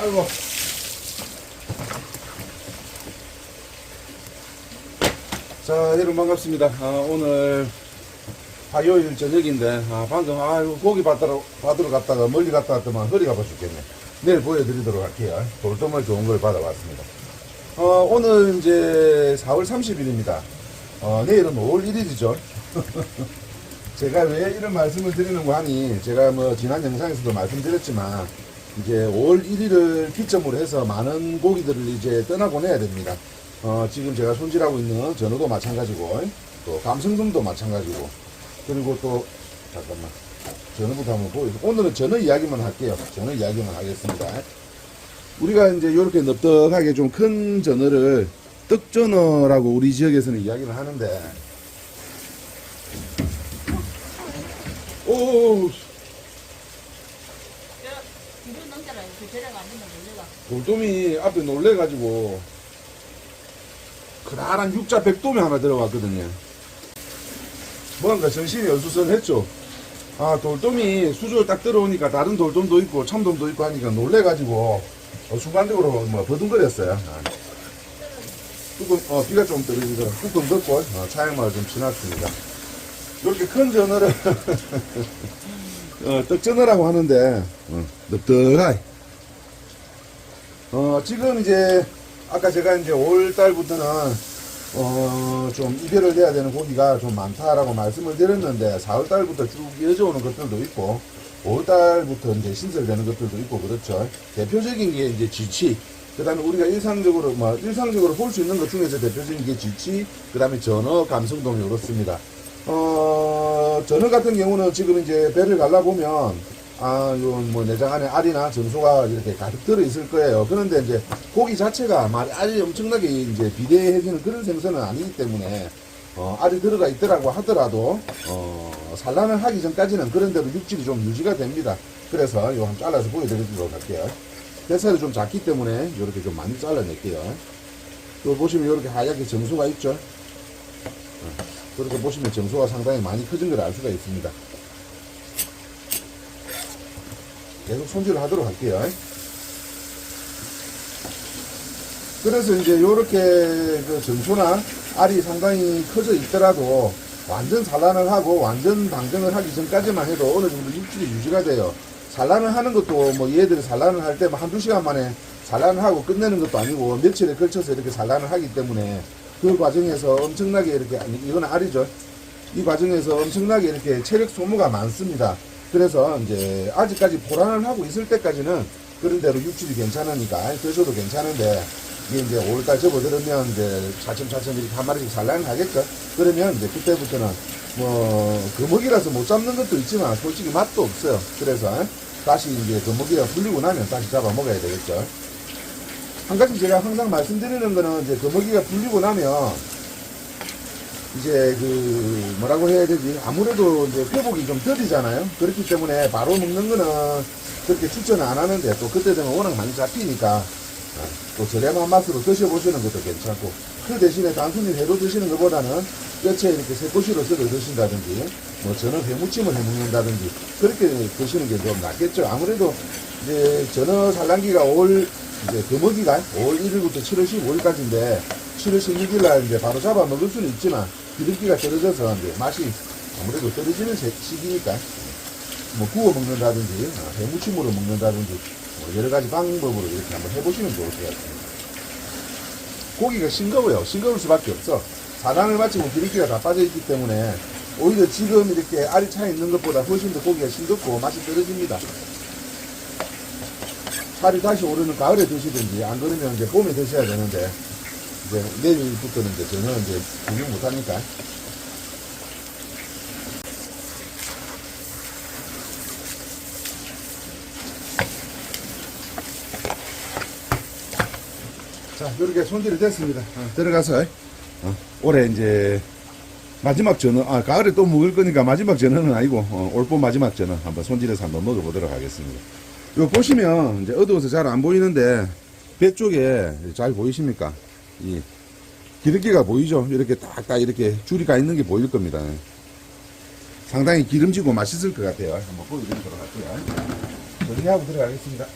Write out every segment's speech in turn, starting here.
아이고. 자, 여러분 반갑습니다. 아, 오늘 화요일 저녁인데, 아, 방금, 아유, 고기 받으러, 받으러 갔다가 멀리 갔다 왔더만 허리가 아파 죽겠네. 내일 보여드리도록 할게요. 돌돔을 좋은 걸 받아왔습니다. 어, 오늘 이제 4월 30일입니다. 어, 내일은 5월 1일이죠. 제가 왜 이런 말씀을 드리는고 하니, 제가 뭐 지난 영상에서도 말씀드렸지만, 이제 5월 1일을 기점으로 해서 많은 고기들을 이제 떠나보내야 됩니다. 어, 지금 제가 손질하고 있는 전어도 마찬가지고, 또 감성돔도 마찬가지고, 그리고 또, 잠깐만. 전어부터 한번 보여줘. 오늘은 전어 이야기만 할게요. 전어 이야기만 하겠습니다. 우리가 이제 이렇게 넓적하게 좀 큰 전어를 떡전어라고 우리 지역에서는 이야기를 하는데, 오, 저 이거 돌돔이 앞에 놀래가지고 그다란 육자 백돔이 하나 들어왔거든요. 뭔가 정신이 어수선했죠. 아 돌돔이 수조를 딱 들어오니까 다른 돌돔도 있고 참돔도 있고 하니까 놀래가지고 어, 순간적으로 뭐 버둥거렸어요. 아. 뚜껑 어 비가 좀 떨어지더라. 뚜껑 덮고 어, 차양마을 좀 지났습니다. 이렇게 큰 전어를 어, 떡전어라고 하는데 어, 넓적하게 어, 지금 이제, 아까 제가 이제 5월 달부터는, 어, 좀 이별을 해야 되는 고기가 좀 많다라고 말씀을 드렸는데, 4월 달부터 쭉 이어져 오는 것들도 있고, 5월 달부터 이제 신설되는 것들도 있고, 그렇죠. 대표적인 게 이제 쥐치. 그 다음에 우리가 일상적으로, 뭐, 일상적으로 볼 수 있는 것 중에서 대표적인 게 쥐치, 그 다음에 전어, 감성돔이 그렇습니다. 어, 전어 같은 경우는 지금 이제 배를 갈라 보면, 아, 요, 뭐, 내장 안에 알이나 전소가 이렇게 가득 들어 있을 거예요. 그런데 이제 고기 자체가 말, 알이 엄청나게 이제 비대해지는 그런 생선은 아니기 때문에, 어, 알이 들어가 있더라고 하더라도, 어, 산란을 하기 전까지는 그런 대로 육질이 좀 유지가 됩니다. 그래서 요 한번 잘라서 보여드리도록 할게요. 뱃살이 좀 작기 때문에 이렇게 좀 많이 잘라낼게요. 또 보시면 이렇게 하얗게 정소가 있죠. 어, 그렇게 보시면 정소가 상당히 많이 커진 걸 알 수가 있습니다. 계속 손질을 하도록 할게요. 그래서 이제 요렇게 그 정소나 알이 상당히 커져 있더라도 완전 산란을 하고 완전 방정을 하기 전까지만 해도 어느 정도 육질이 유지가 돼요. 산란을 하는 것도 뭐 얘들이 산란을 할때뭐 한두 시간 만에 산란을 하고 끝내는 것도 아니고 며칠에 걸쳐서 이렇게 산란을 하기 때문에 그 과정에서 엄청나게 이렇게, 이건 알이죠. 이 과정에서 엄청나게 이렇게 체력 소모가 많습니다. 그래서 이제 아직까지 보란을 하고 있을 때까지는 그런 대로 육질이 괜찮으니까 드셔도 괜찮은데 이게 이제 5월달 접어들으면 이제 차츰차츰 이렇게 한 마리씩 산란을 하겠죠. 그러면 이제 그때부터는 뭐 거먹이라서 못 잡는 것도 있지만 솔직히 맛도 없어요. 그래서 다시 이제 거먹이가 풀리고 나면 다시 잡아 먹어야 되겠죠. 한 가지 제가 항상 말씀드리는 거는 이제 거먹이가 풀리고 나면 이제 그 뭐라고 해야 되지? 아무래도 이제 회복이 좀 더디잖아요. 그렇기 때문에 바로 먹는 거는 그렇게 추천을 안 하는데 또 그때 되면 워낙 많이 잡히니까 아, 또 저렴한 맛으로 드셔보시는 것도 괜찮고 그 대신에 단순히 회로 드시는 것보다는 뼈채 이렇게 새꼬시로 썰어 드신다든지 뭐 전어 회무침을 해 먹는다든지 그렇게 드시는 게 좀 낫겠죠. 아무래도 이제 전어 산란기가 5월 이제 금어기가 5월 1일부터 7월 15일까지인데 7월 16일 날 이제 바로 잡아 먹을 수는 있지만 기름기가 떨어져서 이제 맛이 아무래도 떨어지는 시- 시기니까 뭐 구워 먹는다든지 어, 해무침으로 먹는다든지 뭐 여러 가지 방법으로 이렇게 한번 해보시면 좋을 것 같습니다. 고기가 싱거워요. 싱거울 수밖에 없어. 사랑을 마치고 기름기가 다 빠져있기 때문에 오히려 지금 이렇게 알이 차 있는 것보다 훨씬 더 고기가 싱겁고 맛이 떨어집니다. 살이 다시 오르는 가을에 드시든지 안 그러면 이제 봄에 드셔야 되는데 이제 내일부터는 전혀 이제 구경 못 하니까. 자 이렇게 손질이 됐습니다. 어, 들어가서. 어, 올해 이제 마지막 전어 아 가을에 또 먹을 거니까 마지막 전어는 아니고 어, 올봄 마지막 전어 한번 손질해서 한번 먹어보도록 하겠습니다. 요 보시면 이제 어두워서 잘 안 보이는데 배 쪽에 잘 보이십니까? 이 기름기가 보이죠? 이렇게 딱딱 이렇게 줄이 가 있는 게 보일 겁니다. 상당히 기름지고 맛있을 것 같아요. 한번 보여드리도록 할게요. 정리하고 들어가겠습니다.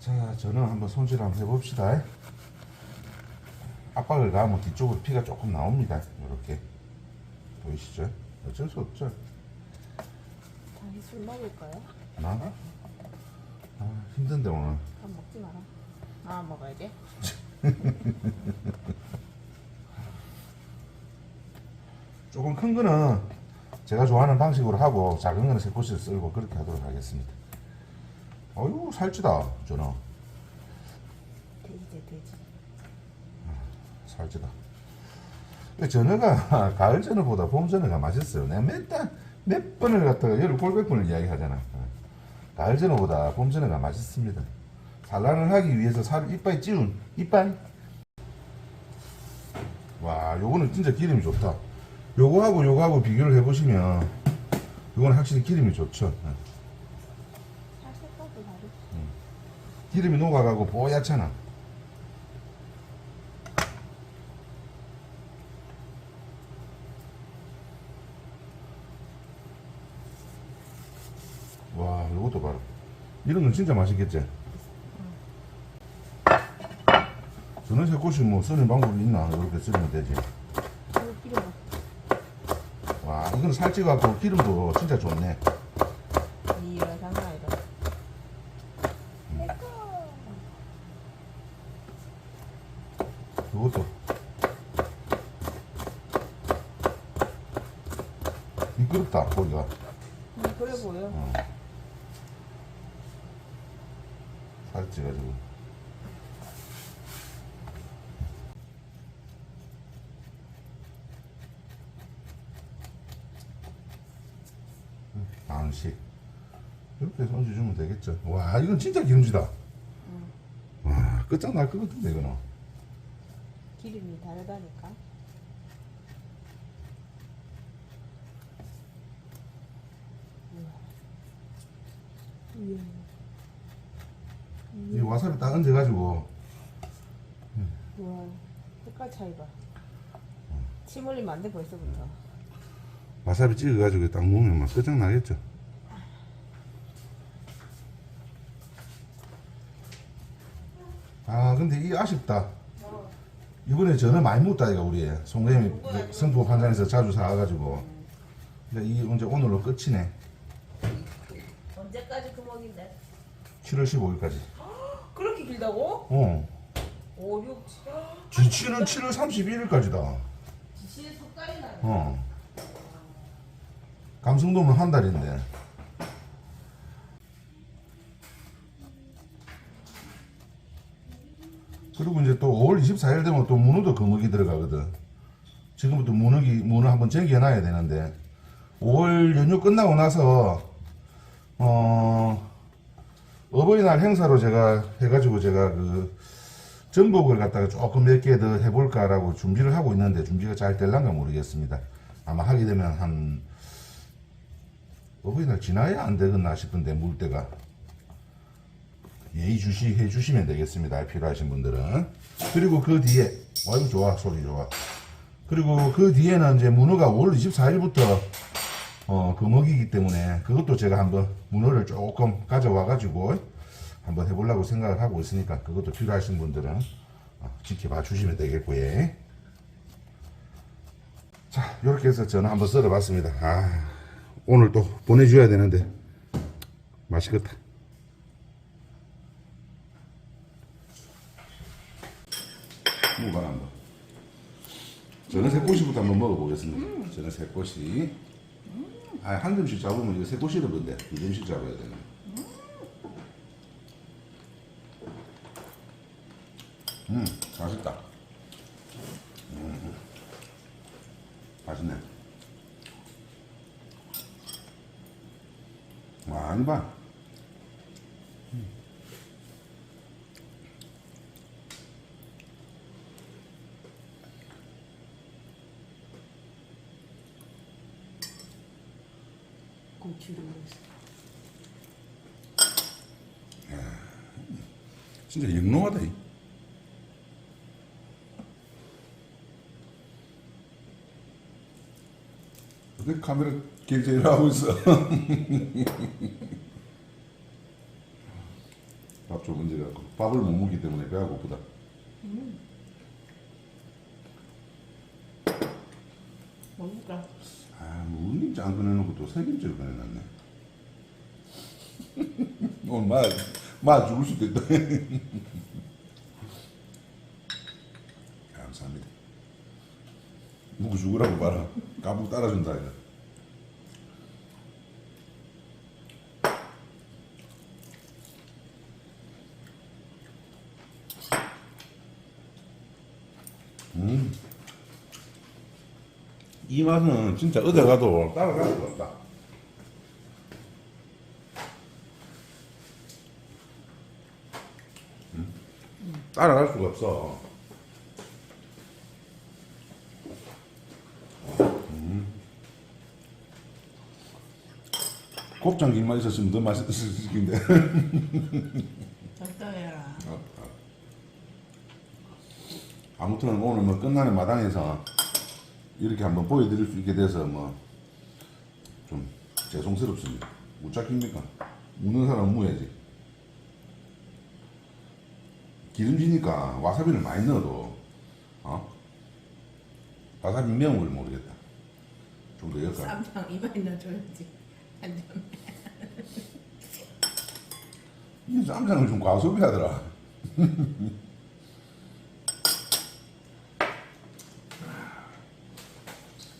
자, 저는 한번 손질 한번 해봅시다. 압박을 가하면 뒤쪽으로 피가 조금 나옵니다. 이렇게 보이시죠? 어쩔 수 없죠. 술 먹을까요? 나? 아, 힘든데 오늘. 밥 먹지 마라. 아 먹어야 돼? 조금 큰 거는 제가 좋아하는 방식으로 하고 작은 거는 새꼬시를 썰고 그렇게 하도록 하겠습니다. 어유 살찌다 저는 돼지돼 돼지. 살찌다. 근데 전어가 가을 전어보다 봄 전어가 맛있어요. 내가 몇단 몇 번을 갖다가 열을 골백 번을 이야기하잖아. 어. 가을 전어보다 봄 전어가 맛있습니다. 산란을 하기 위해서 살 이빨 찌운 이빨. 와, 요거는 진짜 기름이 좋다. 요거하고 요거하고 비교를 해보시면 요거는 확실히 기름이 좋죠. 기름이 녹아가고 뽀얗잖아. 와, 이것도 봐라. 이런 건 진짜 맛있겠지? 저는 새꽃이 뭐 쓰는 방법이 있나? 이렇게 쓰면 되지. 와, 이건 살찌갖고 기름도 진짜 좋네. 이런. 이것도. 미끄럽다, 고기가. 음, 그래 보여. 살찌가지고. 방식. 이렇게 해서 얹어주면 되겠죠. 와, 이건 진짜 기름지다. 와, 끝장날 것 같은데, 이거는. 기름이 다르다니까. 우와. 이 와사비 딱 얹어가지고, 우와. 색깔 차이 봐. 침 흘리면 안돼 벌써부터. 와사비 찍어가지고 딱 먹으면 막 끝장나겠죠. 아, 근데 이 아쉽다. 이번에 전어 많이 묻다, 이거 우리. 송래미 성포 판장에서 자주 사와가지고. 이제 이 이제 오늘로 끝이네. 언제까지 그 먹인데? 7월 15일까지. 길다고? 어. 5, 6, 7. 지치는 7월 31일까지다. 지시는 속까지 나. 어. 감성돔은 한 달인데. 그리고 이제 또 5월 24일 되면 또 문어도 거먹이 들어가거든. 지금부터 문어기, 문어 한번 쟁여놔야 되는데, 5월 연휴 끝나고 나서, 어, 어버이날 행사로 제가 해가지고 제가 그, 전복을 갖다가 조금 몇 개 더 해볼까라고 준비를 하고 있는데 준비가 잘 될란가 모르겠습니다. 아마 하게 되면 한 어버이날 지나야 안 되겠나 싶은데 물때가 예의주시 해 주시면 되겠습니다. 필요하신 분들은 그리고 그 뒤에 아이고 좋아 소리 좋아. 그리고 그 뒤에는 이제 문어가 5월 24일부터 어, 금어기이기 때문에 그것도 제가 한번 문어를 조금 가져와 가지고 한번 해보려고 생각을 하고 있으니까 그것도 필요하신 분들은 어, 지켜봐 주시면 되겠고요. 자, 이렇게 해서 저는 한번 썰어 봤습니다. 아, 오늘 또 보내줘야 되는데 맛있겠다. 뭐가 난다. 저는 새꼬시부터 한번 먹어보겠습니다. 저는 새꼬시. 아, 한 점씩 잡으면 이거 새꼬시를 건데 두 점씩 잡아야 되네. 음, 맛있다. 음, 맛있네. 와, 아니 봐. 고추를 넣었어. 진짜 영롱하다. 이. 왜 카메라 결제를 하고 있어? 밥좀 얹어갖고 밥을 못 먹기 때문에 배가 고프다. 먹을까? 아, 뭐 은김치 안 꺼내놓고 또 새김치를 꺼내놨네. 오늘 마, 마 죽을 수도 있다. 감사합니다. 누구 죽으라고 봐라. 까북 따라준다 이거. 음. 이 맛은 진짜 어디 가도 따라갈 수가 없다. 음? 따라갈 수가 없어. 음. 곱창 김만 있었으면 더 맛있을 텐데. 적당해라. 아무튼 오늘 뭐 끝나는 마당에서 이렇게 한번 보여드릴 수 있게 돼서 뭐 좀 죄송스럽습니다. 못 잡힙니까? 무는 사람은 무야지. 기름지니까 와사비를 많이 넣어도 어? 와사비 매운 걸 모르겠다. 좀더 엮어. 쌈장 이만이 넣어줘야지. 한 점. 이 쌈장을 좀 과소비하더라.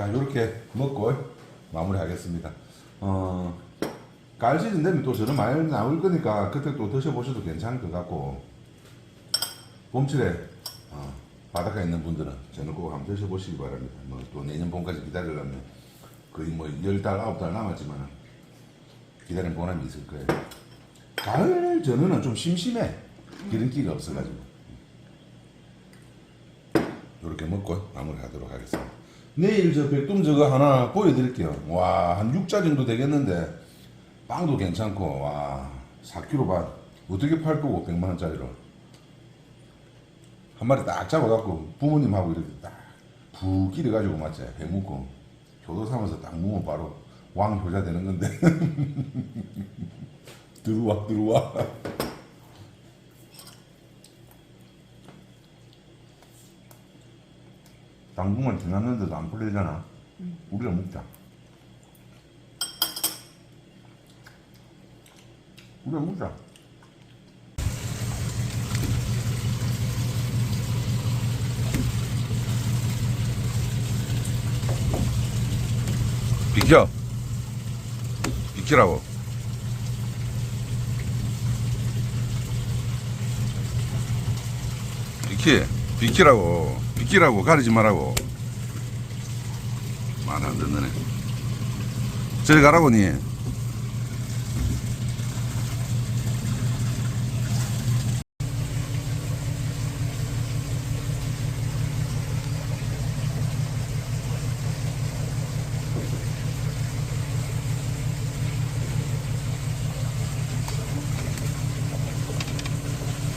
자, 이렇게 먹고 마무리하겠습니다. 어, 가을 시즌 되면 또 저런 많이 나올 거니까 그때 또 드셔보셔도 괜찮을 것 같고 봄철에 어, 바닷가에 있는 분들은 저는 꼭 한번 드셔보시기 바랍니다. 뭐 또 내년 봄까지 기다리려면 거의 뭐 10달, 9달 남았지만 기다린 보람이 있을 거예요. 가을 전어는 좀 심심해. 기름기가 없어가지고. 이렇게 먹고 마무리하도록 하겠습니다. 내일 저 백둠 저거 하나 보여드릴게요. 와, 한 6자 정도 되겠는데, 빵도 괜찮고, 와, 4kg 반. 어떻게 팔 거고, 100만원짜리로. 한 마리 딱 잡아갖고, 부모님하고 이렇게 딱, 푹 기려가지고, 맞지? 배 묶고, 교도 삼아서 딱 무면 바로 왕효자 되는 건데. 들어와, 들어와. 당분간 지났는데도 안 풀리잖아. 우리가 먹자. 우리가 먹자. 비켜. 비키라고. 비키. 비키라고. 비키라고. 가리지 말라고. 말안 듣네. 저리 가라고, 니.